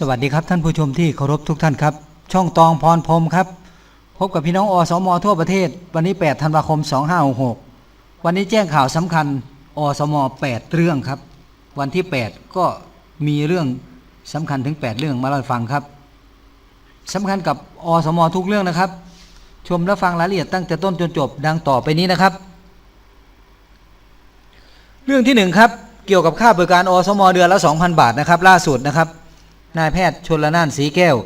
สวัสดีครับท่านผู้ชมที่เคารพทุกท่านครับ ช่องตองพรพรมครับ พบกับพี่น้องอสมทั่วประเทศ วันนี้ 8 ธันวาคม 2566 วันนี้แจ้งข่าวสำคัญอสม 8 เรื่องครับ วันที่ 8 ก็มีเรื่องสำคัญถึง 8 เรื่องมาเล่าฟังครับสำคัญกับอสมทุกเรื่องนะครับ ชมและฟังรายละเอียดตั้งแต่ต้นจนจบดังต่อไปนี้นะครับ เรื่องที่หนึ่งครับเกี่ยวกับค่าบริการอสมเดือนละ 2,000 บาทนะครับ ล่าสุดนะครับ นายแพทย์ชนละนานสีแก้ว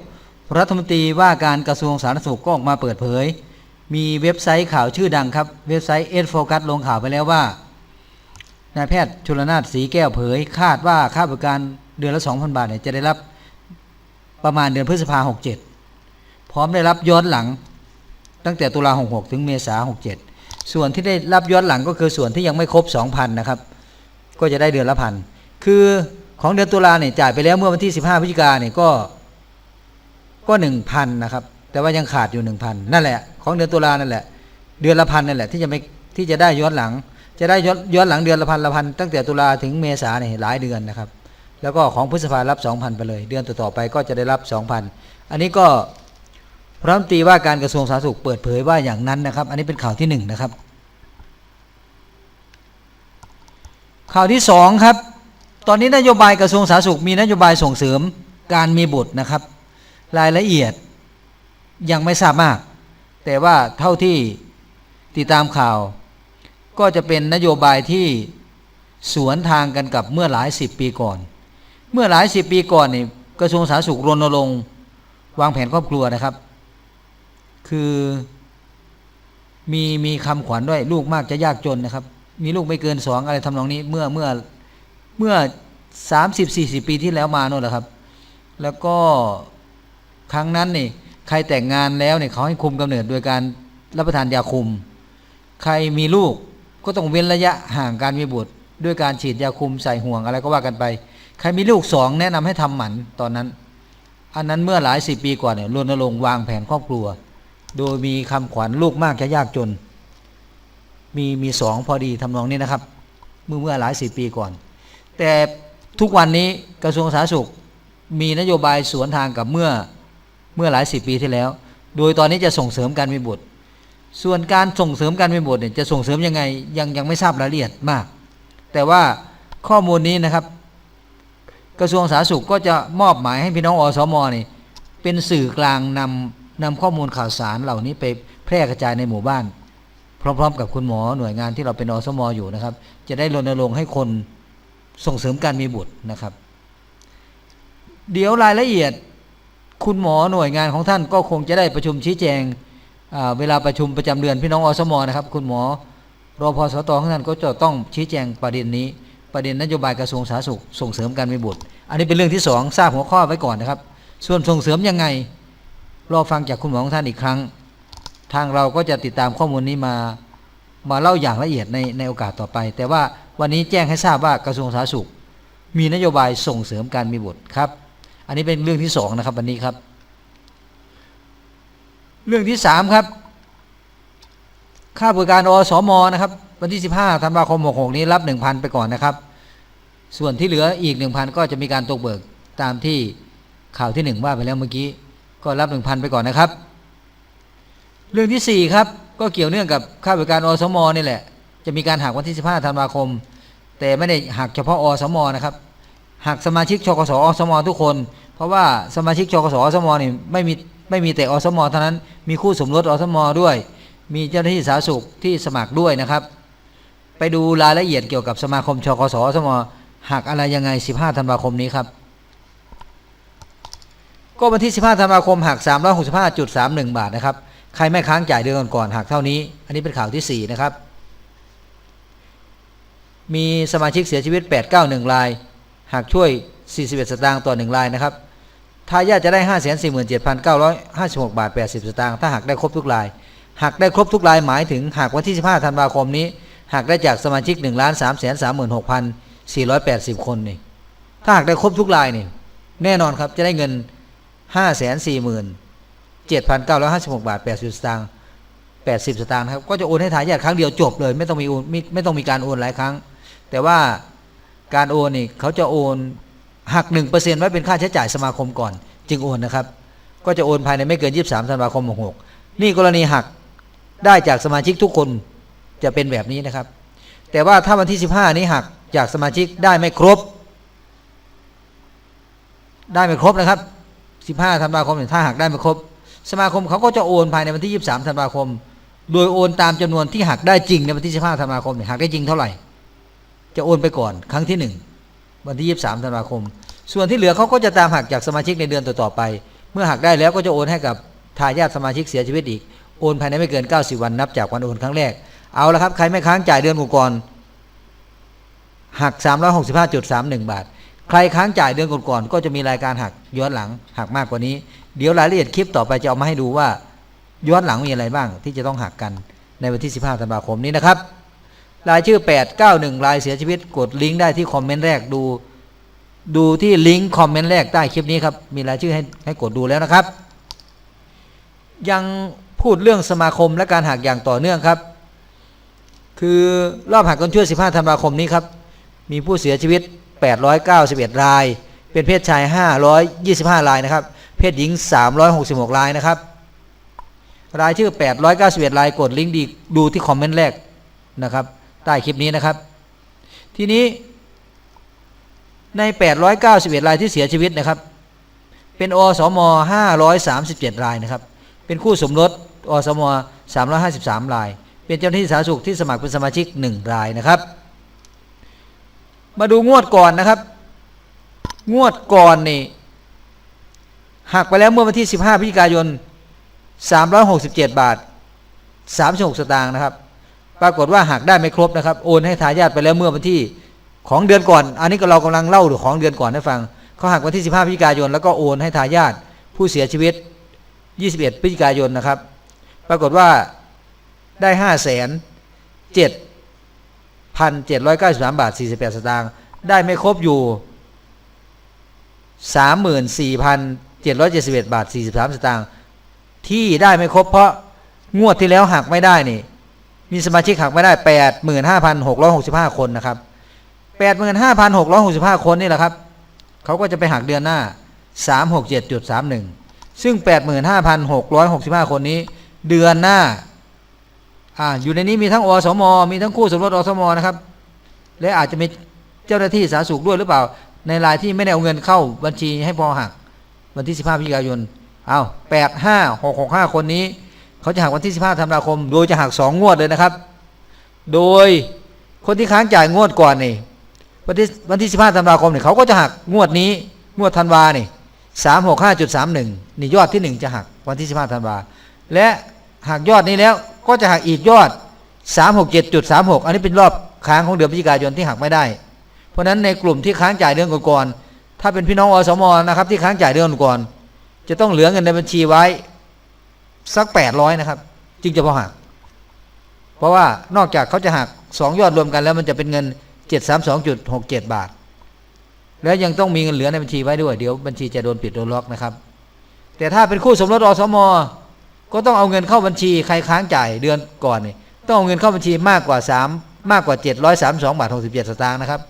รัฐมนตรีว่าการกระทรวงสาธารณสุขก็ออกมาเปิดเผย มีเว็บไซต์ข่าวชื่อดังครับ เว็บไซต์เอสโฟกัสลงข่าวไปแล้วว่านายแพทย์ชลนานสีแก้วเผย คาดว่าค่าบริการเดือนละ 2,000 บาทเนี่ยจะได้รับประมาณเดือนพฤษภาหกเจ็ดพร้อมได้รับย้อนหลัง ตั้งแต่ตุลาหกหกถึงเมษาหกเจ็ดส่วนที่ได้รับย้อนหลังก็คือส่วนที่ยังไม่ครบ 2,000 นะครับ ก็จะได้เดือนละพันคือ ของเดือนตุลาเนี่ยจ่ายไปแล้วเมื่อวันที่ 15พฤศจิกาเนี่ยก็ก็หนึ่งพันนะครับ แต่ว่ายังขาดอยู่หนึ่งพันนั่นแหละ ของเดือนตุลานั่นแหละ เดือนละพันนั่นแหละที่จะไม่ที่จะได้ย้อนหลัง จะได้ย้อนย้อนหลังเดือนละพันละพันตั้งแต่ตุลาถึงเมษาเนี่ยหลายเดือนนะครับ แล้วก็ของพฤษภารับ 2,000 ไปเลย เดือนต่อๆไปก็จะได้รับ 2,000 อันนี้ก็พระรัฐมนตรีว่าการกระทรวงสาธารณสุขเปิดเผยว่าอย่างนั้นนะครับ อันนี้เป็นข่าวที่หนึ่งนะครับ ข่าวที่สองครับ ตอนนี้นโยบายกระทรวงสาธารณสุขมีนโยบายส่งเสริมการมีบุตรนะครับ รายละเอียดยังไม่ทราบมาก แต่ว่าเท่าที่ติดตามข่าว ก็จะเป็นนโยบายที่สวนทางกันกับเมื่อหลายสิบปีก่อน เมื่อหลายสิบปีก่อนนี่กระทรวงสาธารณสุขรณรงค์วางแผนครอบครัวนะครับ คือมีมีคำขวัญด้วยลูกมากจะยากจนนะครับ มีลูกไม่เกินสองอะไรทำนองนี้เมื่อเมื่อ เมื่อสามสิบสี่สิบปีที่แล้วมาโน่นแหละครับ แล้วก็ครั้งนั้นนี่ใครแต่งงานแล้วเนี่ยเขาให้คุมกำเนิดโดยการรับประทานยาคุม ใครมีลูกก็ต้องเว้นระยะห่างการมีบุตร ด้วยการฉีดยาคุมใส่ห่วงอะไรก็ว่ากันไป ใครมีลูกสองแนะนำให้ทำหมันตอนนั้น อันนั้นเมื่อหลายสิบปีก่อนเนี่ยรณรงค์วางแผนครอบครัว โดยมีคำขวัญลูกมากจะยากจน มีมีสองพอดีทำนองนี้นะครับ เมื่อเมื่อหลายสิบปีก่อน แต่ทุกวันนี้กระทรวงสาธารณสุขมีนโยบายสวนทางกับเมื่อเมื่อหลายสิบปีที่แล้ว โดยตอนนี้จะส่งเสริมการมีบุตร ส่วนการส่งเสริมการมีบุตรเนี่ยจะส่งเสริมยังไงยังยังไม่ทราบรายละเอียดมาก แต่ว่าข้อมูลนี้นะครับ กระทรวงสาธารณสุขก็จะมอบหมายให้พี่น้องอสมนี่เป็นสื่อกลางนำนำข้อมูลข่าวสารเหล่านี้ไปแพร่กระจายในหมู่บ้าน พร้อม ๆ กับคุณหมอหน่วยงานที่เราเป็นอสมอยู่นะครับ จะได้รณรงค์ให้คน ส่งเสริมการมีบุตรนะครับ เดี๋ยวรายละเอียดคุณหมอหน่วยงานของท่านก็คงจะได้ประชุมชี้แจงเวลาประชุมประจำเดือนพี่น้องอสมนะครับ คุณหมอรอพสตของท่านก็จะต้องชี้แจงประเด็นนี้ ประเด็นนโยบายกระทรวงสาธารณสุขส่งเสริมการมีบุตร อันนี้เป็นเรื่องที่สองทราบหัวข้อไว้ก่อนนะครับ ส่วนส่งเสริมยังไงรอฟังจากคุณหมอของท่านอีกครั้ง ทางเราก็จะติดตามข้อมูลนี้มามาเล่าอย่างละเอียดในในโอกาสต่อไป แต่ว่า วันนี้แจ้งให้ทราบว่ากระทรวงสาธารณสุข มีนโยบายส่งเสริมการมีบุตรครับ อันนี้เป็นเรื่องที่สองนะครับวันนี้ครับ เรื่องที่สามครับ ค่าบริการอสมนะครับ วันที่ 15ธันวาคม66นี้รับ 1,000 ไปก่อนนะครับ ส่วนที่เหลืออีก 1,000 ก็จะมีการตกเบิกตามที่ข่าวที่ 1 ว่าไปแล้วเมื่อกี้ ก็รับ 1,000 ไปก่อนนะครับ เรื่องที่ 4 ครับ ก็เกี่ยวเนื่องกับค่าบริการอสมนี่แหละ จะมีการหักวันที่ 15ธันวาคม แต่ไม่ได้หักเฉพาะอสมนะครับหักสมาชิกชกสอสมทุกคน เพราะว่าสมาชิกชกสอสมนี่ไม่มีไม่มีแต่อสมเท่านั้นมีคู่สมรสอสมด้วย มีเจ้าหน้าที่สาธารณสุขที่สมัครด้วยนะครับ ไปดูรายละเอียดเกี่ยวกับสมาคมชกสอสมหักอะไรยังไง 15ธันวาคมนี้ครับก็วันที่ 15ธันวาคมหัก 365.31 บาทนะครับ ใครไม่ค้างจ่ายเดือนก่อนหักเท่านี้ อันนี้เป็นข่าวที่ 4 นะครับ มีสมาชิกเสียชีวิต 891รายหักช่วย 41 สตางค์ต่อ 1 รายนะครับทายาทจะได้ 547,956 บาท 80 สตางค์ถ้าหักได้ครบทุกรายหักได้ครบทุกรายหมายถึงหักวันที่ 15 ธันวาคมนี้หักได้จากสมาชิก 1 3 3 6 480 คนนี่ถ้าหักได้ครบทุกรายนี่แน่นอนครับจะได้เงิน 547,956 บาท 80 สตางค์80 สตางค์ครับก็จะโอนให้ทายาทครั้งเดียวจบเลย ไม่ต้องมีไม่ไม่ต้องมีการโอนหลายครั้ง แต่ว่าการโอนนี่เขาจะโอนหัก1%ไว้เป็นค่าใช้จ่ายสมาคมก่อน จึงโอนนะครับ ก็จะโอนภายในไม่เกิน 23ธันวาคม66นี่กรณีหักได้จากสมาชิกทุกคนจะเป็นแบบนี้นะครับ แต่ว่าถ้าวันที่ 15 นี้หักจากสมาชิกได้ไม่ครบ ได้ไม่ครบนะครับ 15ธันวาคมถ้าหักได้ไม่ครบ สมาคมเขาก็จะโอนภายในวันที่ 23ธันวาคม โดยโอนตามจำนวนที่หักได้จริงในวันที่ 15ธันวาคมหักได้จริงเท่าไหร่ จะโอนไปก่อนครั้งที่ 1 วันที่ 23ธันวาคม ส่วนที่เหลือเขาก็จะตามหักจากสมาชิกในเดือนต่อๆไป เมื่อหักได้แล้วก็จะโอนให้กับทายาทสมาชิกเสียชีวิตอีก โอนภายในไม่เกิน 90 วันนับจากวันโอนครั้งแรก เอาละครับใครไม่ค้างจ่ายเดือนก่อนหัก 365.31 บาท ใครค้างจ่ายเดือนก่อนๆก็จะมีรายการหักย้อนหลังหักมากกว่านี้ เดี๋ยวรายละเอียดคลิปต่อไปจะเอามาให้ดูว่าย้อนหลังมีอะไรบ้างที่จะต้องหักกันในวันที่ 15 ธันวาคมนี้นะครับ รายชื่อ 891รายเสียชีวิตกดลิงก์ได้ที่คอมเมนต์แรกดู ดูที่ลิงก์คอมเมนต์แรกใต้คลิปนี้ครับ มีรายชื่อให้ให้กดดูแล้วนะครับ ยังพูดเรื่องสมาคมและการหักอย่างต่อเนื่องครับ คือรอบหักกันช่วย 15 ธันวาคมนี้ครับ มีผู้เสียชีวิต 891 ราย เป็นเพศชาย 525 รายนะครับ เพศหญิง 366 รายนะครับ รายชื่อ 891 รายกดลิงก์ดีดูที่คอมเมนต์แรกนะครับ ใต้คลิปนี้นะครับ ทีนี้ใน 891 รายที่เสียชีวิตนะครับ เป็นอสม 537 รายนะครับ เป็นคู่สมรสอสม 353 ราย เป็นเจ้าหน้าที่สาธารณสุขที่สมัครเป็นสมาชิก 1 รายนะครับ มาดูงวดก่อนนะครับ งวดก่อนนี่หักไปแล้วเมื่อวันที่ 15 พฤศจิกายน 367 บาท 36 สตางค์นะครับ ปรากฏว่าหักได้ไม่ครบนะครับ โอนให้ทายาทไปแล้วเมื่อวันที่ของเดือนก่อน อันนี้ก็เรากำลังเล่าถึงของเดือนก่อนให้ฟังเขาหักวันที่ 15พฤศจิกายน แล้วก็โอนให้ทายาทผู้เสียชีวิต 21พฤศจิกายนนะครับ ปรากฏว่าได้5 7,793 บาท 48 สตางค์ได้ไม่ครบอยู่ 34,771 บาท 43 สตางค์ที่ได้ไม่ครบเพราะงวดที่แล้วหักไม่ได้นี่ มีสมาชิกหักไม่ได้85,665คนนะครับ85,665คนนี่แหละครับเขาก็จะไปหักเดือนหน้า367.31ซึ่ง85,665คนนี้ เดือนหน้าอ่าอยู่ในนี้มีทั้งอสม มีทั้งคู่สมรสอสมนะครับ และอาจจะมีเจ้าหน้าที่สาธารณสุขด้วยหรือเปล่า ในรายที่ไม่ได้เอาเงินเข้าบัญชีให้พอหัก วันที่15พฤศจิกายนเอา8 5 6 6 5คนนี้ เขาจะหักวันที่15ธันวาคม โดยจะหัก2งวดเลยนะครับ โดยคนที่ค้างจ่ายงวดก่อนนี่วันที่วันที่15ธันวาคมเนี่ยเขาก็จะหักงวดนี้งวดธันวานี่365.31นี่ยอดที่1จะหักวันที่15ธันวาและหักยอดนี้แล้วก็จะหักอีกยอด367.36อันนี้เป็นรอบค้างของเดือนพฤศจิกายนที่หักไม่ได้ เพราะฉะนั้นในกลุ่มที่ค้างจ่ายเดือนก่อนๆถ้าเป็นพี่น้องอสมนะครับที่ค้างจ่ายเดือนก่อนจะต้องเหลือเงินในบัญชีไว้ สัก800นะครับ จึงจะพอหัก เพราะว่านอกจากเขาจะหัก2ยอดรวมกันแล้วมันจะเป็นเงิน732.67บาท แล้วยังต้องมีเงินเหลือในบัญชีไว้ด้วยเดี๋ยวบัญชีจะโดนปิดโดนล็อกนะครับ แต่ถ้าเป็นคู่สมรสอสมก็ต้องเอาเงินเข้าบัญชีใครค้างจ่ายเดือนก่อนนี่ต้องเอาเงินเข้าบัญชีมากกว่า3มมากกว่า732บาท67สตางค์นะครับ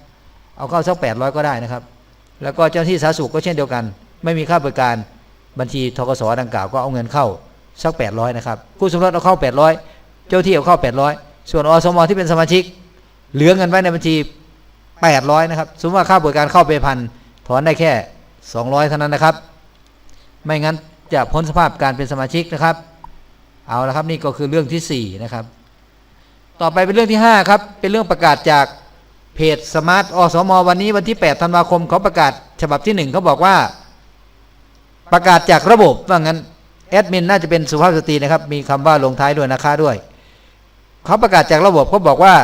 เอาเข้าสัก800ก็ได้นะครับ แล้วก็เจ้าหน้าที่สาธารณสุขก็เช่นเดียวกัน ไม่มีค่าบริการบัญชีทกสดังกล่าวก็เอาเงินเข้า สัก 800 นะครับคู่สมรสเอาเข้า 800 เจ้าที่เอาเข้า 800 ส่วนอสมที่เป็นสมาชิก เหลือเงินไว้ในบัญชี 800 นะครับ สมมติว่าค่าบริการเข้าไปพันถอนได้แค่ 200 เท่านั้นนะครับ ไม่งั้นจะพ้นสภาพการเป็นสมาชิกนะครับ เอาละครับนี่ก็คือเรื่องที่ 4 นะครับ ต่อไปเป็นเรื่องที่ 5 ครับ เป็นเรื่องประกาศจากเพจสมาร์ทอสมวันนี้วันที่ 8 ธันวาคมเขาประกาศฉบับที่ 1เขาบอกว่า ประกาศจากระบบว่างั้น แอดมินน่าจะเป็นสุภาพสตรีนะครับ มีคำว่าลงท้ายด้วยนะคะด้วย เขาประกาศจากระบบเขาบอกว่า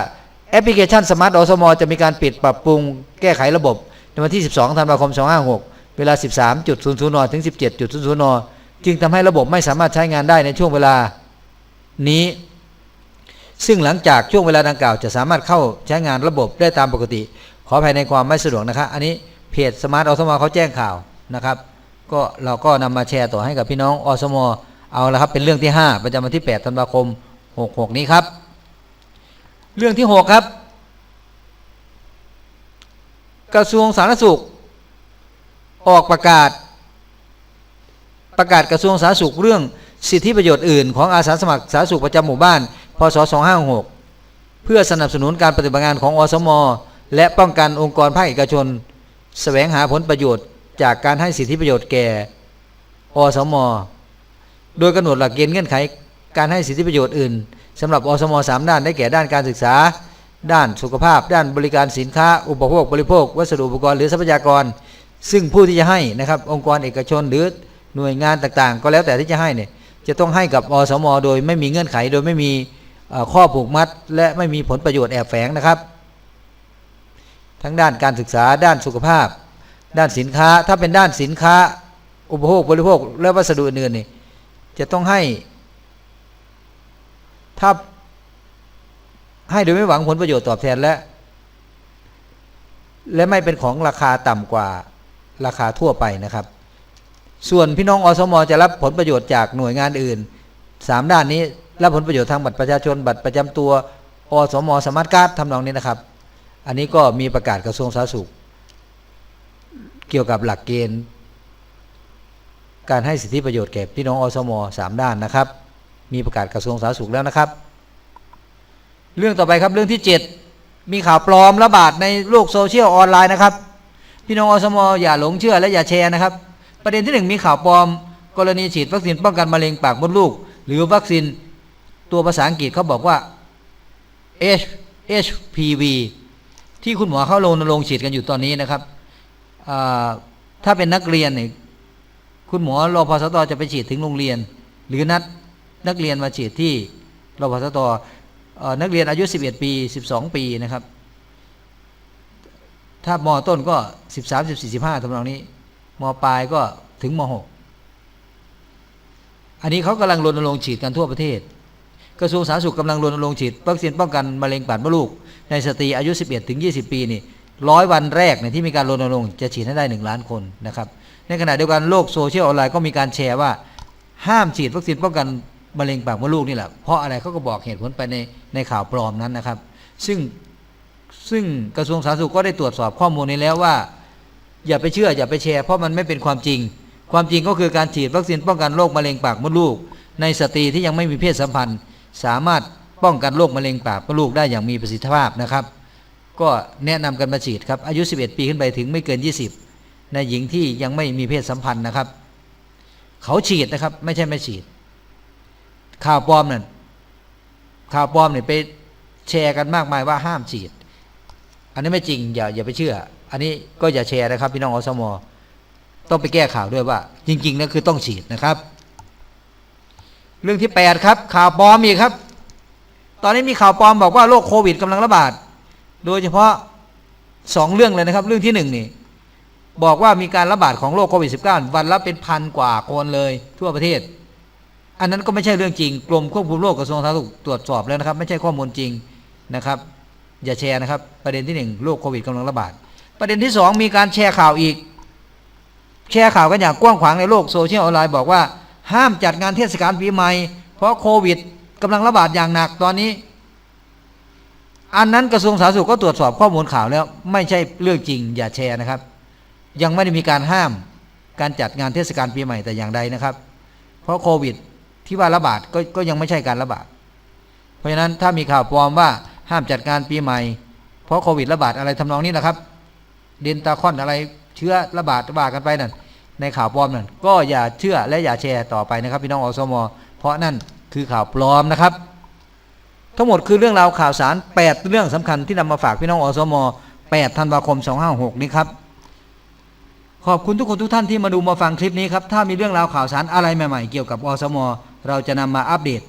แอปพลิเคชันสมาร์ทอสมจะมีการปิดปรับปรุงแก้ไขระบบ ในวันที่ 12 ธันวาคม 256 เวลา 13.00นถึง 17.00นจึงทำให้ระบบไม่สามารถใช้งานได้ในช่วงเวลานี้ ซึ่งหลังจากช่วงเวลาดังกล่าว จะสามารถเข้าใช้งานระบบได้ตามปกติ ขอภัยในความไม่สะดวกนะครับอันนี้เพจสมาร์ทอสมเขาแจ้งข่าวนะครับ ก็เราก็นำมาแชร์ต่อให้กับพี่น้องอสมอเอาละครับเป็นเรื่องที่ 5 ประจำวันที่8ธันวาคม 66 นี้ครับ เรื่องที่ 6 ครับ กระทรวงสาธารณสุข ออกประกาศ ประกาศกระทรวงสาธารณสุขเรื่องสิทธิประโยชน์อื่นของอาสาสมัครสาธารณสุขประจำหมู่บ้าน พศ 2566 เพื่อสนับสนุนการปฏิบัติงานของอสม และป้องกันองค์กรภาคเอกชน แสวงหาผลประโยชน์ จากการให้สิทธิประโยชน์แก่อสม โดยกำหนดหลักเกณฑ์เงื่อนไข การให้สิทธิประโยชน์อื่นสำหรับอสมสามด้านได้แก่ด้านการศึกษา ด้านสุขภาพ ด้านบริการสินค้า อุปโภคบริโภค วัสดุอุปกรณ์หรือทรัพยากร ซึ่งผู้ที่จะให้นะครับองค์กรเอกชนหรือหน่วยงานต่างๆ ก็แล้วแต่ที่จะให้เนี่ยจะต้องให้กับอสม โดยไม่มีเงื่อนไขโดยไม่มีข้อผูกมัด และไม่มีผลประโยชน์แอบแฝงนะครับ ทั้งด้านการศึกษาด้านสุขภาพ ด้านสินค้า ถ้าเป็นด้านสินค้า อุปโภคบริโภค และวัสดุอื่นๆนี่จะต้องให้ ถ้าให้โดยไม่หวังผลประโยชน์ตอบแทนและ และไม่เป็นของราคาต่ำกว่าราคาทั่วไปนะครับ ส่วนพี่น้องอสมจะรับผลประโยชน์จากหน่วยงานอื่นสามด้านนี้รับผลประโยชน์ทางบัตรประชาชน บัตรประจำตัวอสมสมาร์ทการ์ดทำนองนี้นะครับ อันนี้ก็มีประกาศกระทรวงสาธารณสุข เกี่ยวกับหลักเกณฑ์ การให้สิทธิประโยชน์แก่พี่น้องอสมสามด้านนะครับ มีประกาศกระทรวงสาธารณสุขแล้วนะครับ เรื่องต่อไปครับเรื่องที่ 7 มีข่าวปลอมระบาดในโลกโซเชียลออนไลน์นะครับ พี่น้องอสมอย่าหลงเชื่อและอย่าแชร์นะครับ ประเด็นที่หนึ่งมีข่าวปลอม กรณีฉีดวัคซีนป้องกันมะเร็งปากมดลูก หรือวัคซีนตัวภาษาอังกฤษเขาบอกว่า H HPV ที่คุณหมอเข้าลงลงฉีดกันอยู่ตอนนี้นะครับ ถ้าเป็นนักเรียนเนี่ยคุณหมอรอพสตจะไปฉีดถึงโรงเรียน หรือนัดนักเรียนมาฉีดที่รอพสตเอ่อนักเรียนอายุ 11 ปี 12 ปีนะครับ ถ้ามต้นก็ 13 14 15ทำนองนี้มปลายก็ถึงม .6 อันนี้เขากำลังรณรงค์ฉีดกันทั่วประเทศ กระทรวงสาธารณสุขกำลังรณรงค์ฉีดวัคซีนป้องกันมะเร็งปากมดลูก ในสตรีอายุ 11 ถึง 20 ปีนี่ ร้อยวันแรกเนี่ยที่มีการรณรงค์จะฉีดให้ได้ 1 ล้านคนนะครับ ในขณะเดียวกันโลกโซเชียลออนไลน์ก็มีการแชร์ว่า ห้ามฉีดวัคซีนป้องกันมะเร็งปากมดลูกนี่แหละเพราะอะไรเขาก็บอกเหตุผลไปในในข่าวปลอมนั้นนะครับ ซึ่งซึ่งกระทรวงสาธารณสุขก็ได้ตรวจสอบข้อมูลนี้แล้วว่า อย่าไปเชื่ออย่าไปแชร์เพราะมันไม่เป็นความจริง ความจริงก็คือการฉีดวัคซีนป้องกันโรคมะเร็งปากมดลูก ในสตรีที่ยังไม่มีเพศสัมพันธ์ สามารถป้องกันโรคมะเร็งปากมดลูกได้อย่างมีประสิทธิภาพนะครับ ก็แนะนำกันมาฉีดครับอายุ 11 ปีขึ้นไปถึงไม่เกิน 20ในหญิงที่ยังไม่มีเพศสัมพันธ์นะครับ เขาฉีดนะครับ ไม่ใช่ไม่ฉีด ข่าวปลอมนั่นข่าวปลอมเนี่ยไปแชร์กันมากมายว่าห้ามฉีด อันนี้ไม่จริงอย่าอย่าไปเชื่อ อันนี้ก็อย่าแชร์นะครับพี่น้องอสมต้องไปแก้ข่าวด้วยว่า จริงๆนะคือต้องฉีดนะครับ เรื่องที่ 8 ครับ ข่าวปลอมอีกครับ ตอนนี้มีข่าวปลอมบอกว่าโรคโควิดกำลังระบาด โดยเฉพาะสองเรื่องเลยนะครับ เรื่องที่หนึ่งนี่บอกว่ามีการระบาดของโรคโควิด -19 วันละเป็นพันกว่าคนเลยทั่วประเทศ อันนั้นก็ไม่ใช่เรื่องจริง กรมควบคุมโรคกระทรวงสาธารณสุขตรวจสอบแล้วนะครับ ไม่ใช่ข้อมูลจริงนะครับ อย่าแชร์นะครับ ประเด็นที่หนึ่งโรคโควิดกำลังระบาด ประเด็นที่สองมีการแชร์ข่าวอีก แชร์ข่าวกันอย่างกว้างขวางในโลกโซเชียลออนไลน์บอกว่าห้ามจัดงานเทศกาลปีใหม่เพราะโควิดกำลังระบาดอย่างหนักตอนนี้ อันนั้นกระทรวงสาธารณสุขก็ตรวจสอบข้อมูลข่าวแล้ว ไม่ใช่เรื่องจริง อย่าแชร์นะครับ ยังไม่ได้มีการห้ามการจัดงานเทศกาลปีใหม่แต่อย่างใดนะครับ เพราะโควิดที่ว่าระบาดก็ก็ยังไม่ใช่การระบาด เพราะฉะนั้นถ้ามีข่าวปลอมว่าห้ามจัดงานปีใหม่ เพราะโควิดระบาดอะไรทำนองนี้นะครับ เดนตาคอนอะไรเชื้อระบาดระบาดกันไปนั่นในข่าวปลอมนั่นก็อย่าเชื่อและอย่าแชร์ต่อไปนะครับพี่น้องอสม เพราะนั่นคือข่าวปลอมนะครับ ทั้งหมดคือเรื่องราวข่าวสาร 8 เรื่องสำคัญที่นำมาฝากพี่น้องอสม8ธันวาคม 256 นี้ครับ ขอบคุณทุกคนทุกท่านที่มาดูมาฟังคลิปนี้ครับ ถ้ามีเรื่องราวข่าวสารอะไรใหม่ๆ เกี่ยวกับอสม เราจะนำมาอัปเดต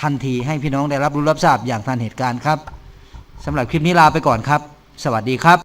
ทันทีให้พี่น้องได้รับรู้รับทราบอย่างทันเหตุการณ์ครับสำหรับคลิปนี้ลาไปก่อนครับ สวัสดีครับ